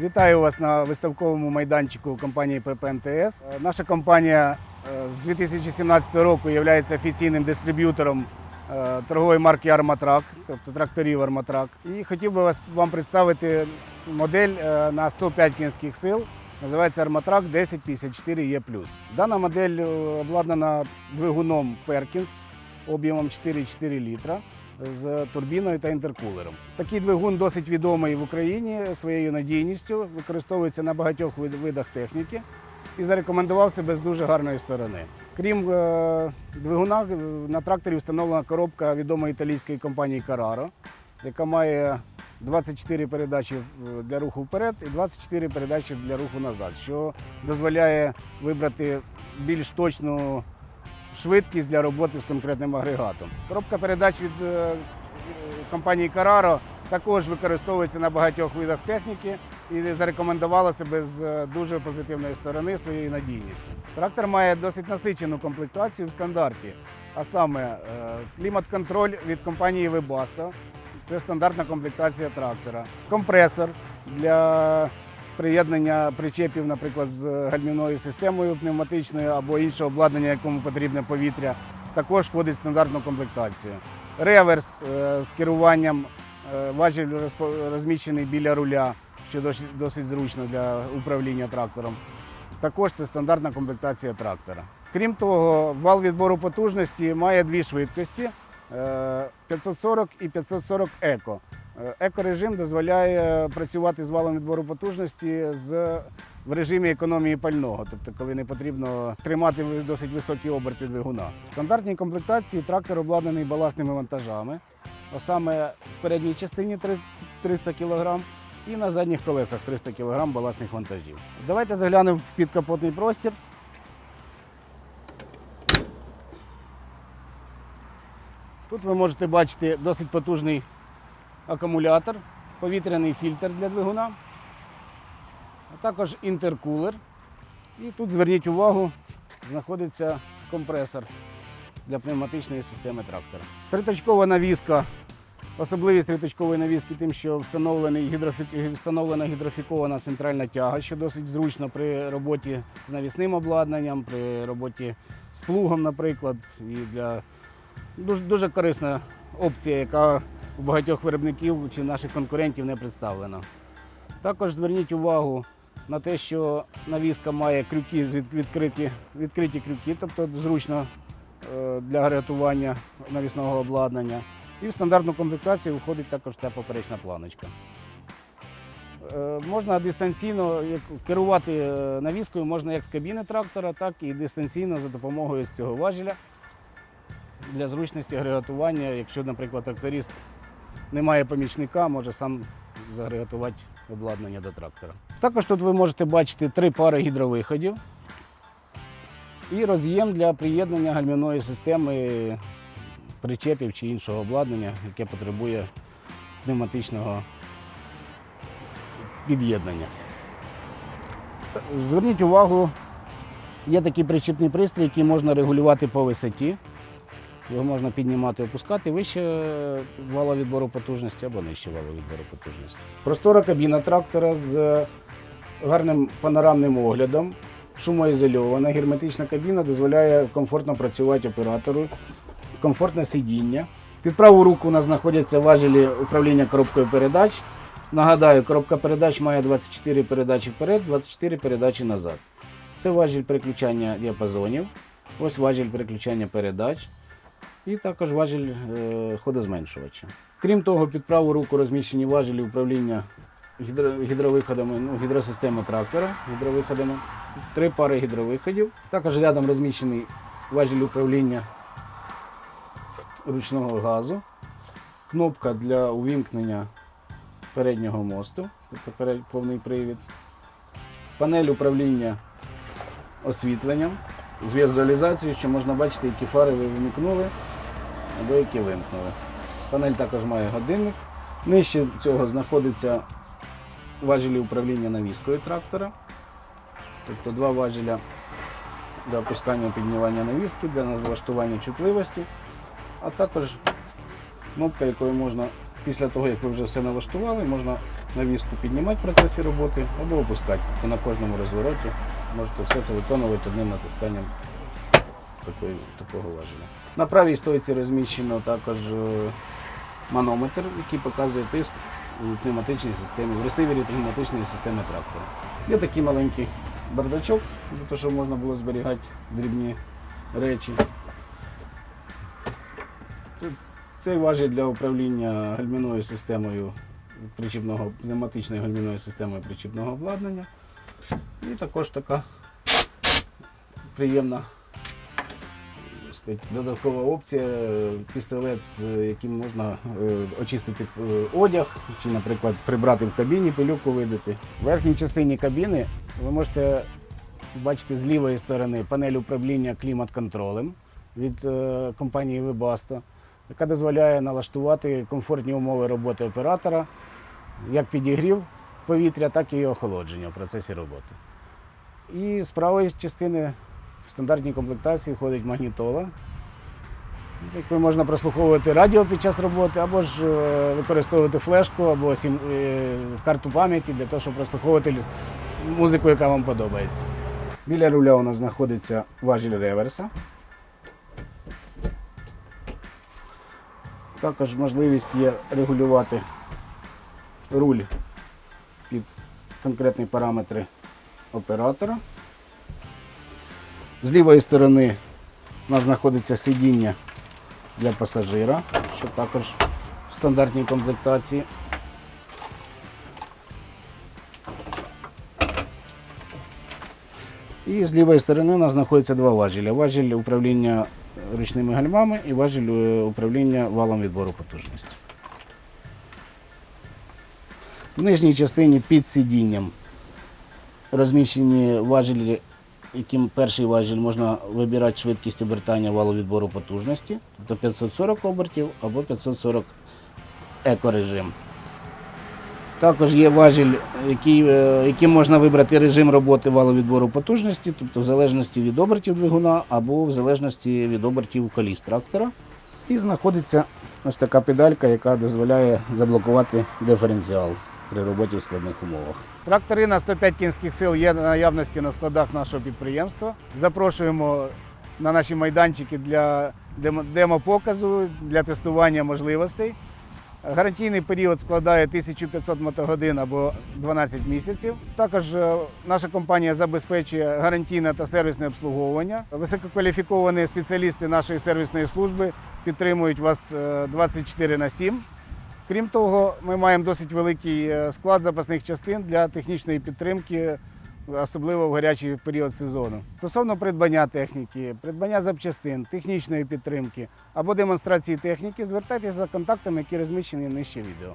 Вітаю вас на виставковому майданчику компанії ППМТС. Е, Наша компанія е, з 2017 року є офіційним дистриб'ютором е, торгової марки Арматрак, тобто тракторів Арматрак. І хотів би вам представити модель на 105 кінських сил. Називається Арматрак 1054 Е+. Дана модель обладнана двигуном Perkins об'ємом 4,4 літра з турбіною та інтеркулером. Такий двигун досить відомий в Україні своєю надійністю, використовується на багатьох видах техніки і зарекомендував себе з дуже гарної сторони. Крім е, двигуна, е, на тракторі встановлена коробка відомої італійської компанії Carraro, яка має 24 передачі для руху вперед і 24 передачі для руху назад, що дозволяє вибрати більш точну швидкість для роботи з конкретним агрегатом. Коробка передач від е, компанії Carraro також використовується на багатьох видах техніки і зарекомендувала себе з е, дуже позитивної сторони своєю надійністю. Трактор має досить насичену комплектацію в стандарті, а саме е, клімат-контроль від компанії Webasto. Це стандартна комплектація трактора. Компресор для приєднання причепів, наприклад, з гальмівною системою пневматичною або іншого обладнання, якому потрібне повітря, також входить в стандартну комплектацію. Реверс е, з керуванням, е, важіль розміщений біля руля, що досить, зручно для управління трактором. Також це стандартна комплектація трактора. Крім того, вал відбору потужності має дві швидкості е, 540 і 540 еко. Е, Екорежим дозволяє працювати з валом відбору потужності з, в режимі економії пального, тобто коли не потрібно тримати досить високі оберти двигуна. В стандартній комплектації трактор обладнаний баласними вантажами, а саме в передній частині 300 кг і на задніх колесах 300 кг баласних вантажів. Давайте заглянемо в підкапотний простір. Тут ви можете бачити досить потужний акумулятор, повітряний фільтр для двигуна, а також інтеркулер. І тут зверніть увагу, знаходиться компресор для пневматичної системи трактора. Триточкова навіска. Особливість триточкової навіски тим, що гідрофі- встановлена гідрофікована центральна тяга, що досить зручно при роботі з навісним обладнанням, при роботі з плугом, наприклад, і для дуже, дуже корисна опція, яка у багатьох виробників чи наших конкурентів не представлена. Також зверніть увагу на те, що навіска має крюки відкриті, відкриті крюки, тобто зручно е, для рятування навісного обладнання. І в стандартну комплектацію входить також ця поперечна планочка. Е, Можна дистанційно керувати е, навіскою можна як з кабіни трактора, так і дистанційно за допомогою цього важеля для зручності агрегатування. Якщо, наприклад, тракторист не має помічника, може сам загрегатувати обладнання до трактора. Також тут ви можете бачити три пари гідровиходів і роз'єм для приєднання гальмівної системи причепів чи іншого обладнання, яке потребує пневматичного під'єднання. Зверніть увагу, є такий причепний пристрій, який можна регулювати по висоті. Його можна піднімати, опускати вище вала відбору потужності або нижче вала відбору потужності. Простора кабіна трактора з гарним панорамним оглядом, шумоізольована, герметична кабіна дозволяє комфортно працювати оператору, комфортне сидіння. Під праву руку у нас знаходяться важелі управління коробкою передач. Нагадаю, коробка передач має 24 передачі вперед, 24 передачі назад. Це важіль переключання діапазонів, ось важіль переключання передач і також важіль е, ходозменшувача. Крім того, під праву руку розміщені важелі управління гідро, гідровиходами, ну, гідросистеми трактора, гідровиходами, три пари гідровиходів. Також рядом розміщений важіль управління ручного газу, кнопка для увімкнення переднього мосту, тобто повний привід, панель управління освітленням з візуалізацією, що можна бачити, які фари ви вмикнули або які вимкнули. Панель також має годинник. Нижче цього знаходиться важелі управління навіскою трактора. Тобто два важеля для опускання піднімання навіски, для налаштування чутливості, а також кнопка, якою можна, після того, як ви вже все налаштували, можна навіску піднімати в процесі роботи або опускати. Тобто на кожному розвороті можете все це виконувати одним натисканням такої, такого важеля. На правій стойці розміщено також е, манометр, який показує тиск у пневматичній системі, в ресивері пневматичної системи трактора. Є такий маленький бардачок, для того, щоб можна було зберігати дрібні речі. Це, цей важіль для управління гальмівною системою причіпного, пневматичною гальмівною системою причіпного обладнання. І також така приємна додаткова опція, е, пістолет, з яким можна е, очистити е, одяг, чи, наприклад, прибрати в кабіні, пилюку видати. В верхній частині кабіни ви можете бачити з лівої сторони панель управління клімат-контролем від е, компанії Webasto, яка дозволяє налаштувати комфортні умови роботи оператора, як підігрів повітря, так і охолодження в процесі роботи. І з правої частини в стандартній комплектації входить магнітола, якою можна прослуховувати радіо під час роботи, або ж е, використовувати флешку, або е, карту пам'яті для того, щоб прослуховувати музику, яка вам подобається. Біля руля у нас знаходиться важіль реверса. Також можливість є регулювати руль під конкретні параметри оператора. З лівої сторони у нас знаходиться сидіння для пасажира, що також в стандартній комплектації. І з лівої сторони у нас знаходиться два важеля. Важіль управління ручними гальмами і важіль е, управління валом відбору потужності. В нижній частині під сидінням розміщені важелі, яким перший важіль можна вибирати швидкість обертання валу відбору потужності, тобто 540 обертів або 540 екорежим. Також є важіль, який, е, яким можна вибрати режим роботи валу відбору потужності, тобто в залежності від обертів двигуна або в залежності від обертів коліс трактора. І знаходиться ось така педалька, яка дозволяє заблокувати диференціал при роботі в складних умовах. Трактори на 105 кінських сил є на наявності на складах нашого підприємства. Запрошуємо на наші майданчики для демопоказу, для тестування можливостей. Гарантійний період складає 1500 мотогодин або 12 місяців. Також е, наша компанія забезпечує гарантійне та сервісне обслуговування. Висококваліфіковані спеціалісти нашої сервісної служби підтримують вас е, 24 на 7. Крім того, ми маємо досить великий е, склад запасних частин для технічної підтримки, особливо в гарячий період сезону. Стосовно придбання техніки, придбання запчастин, технічної підтримки або демонстрації техніки, звертайтеся за контактами, які розміщені нижче відео.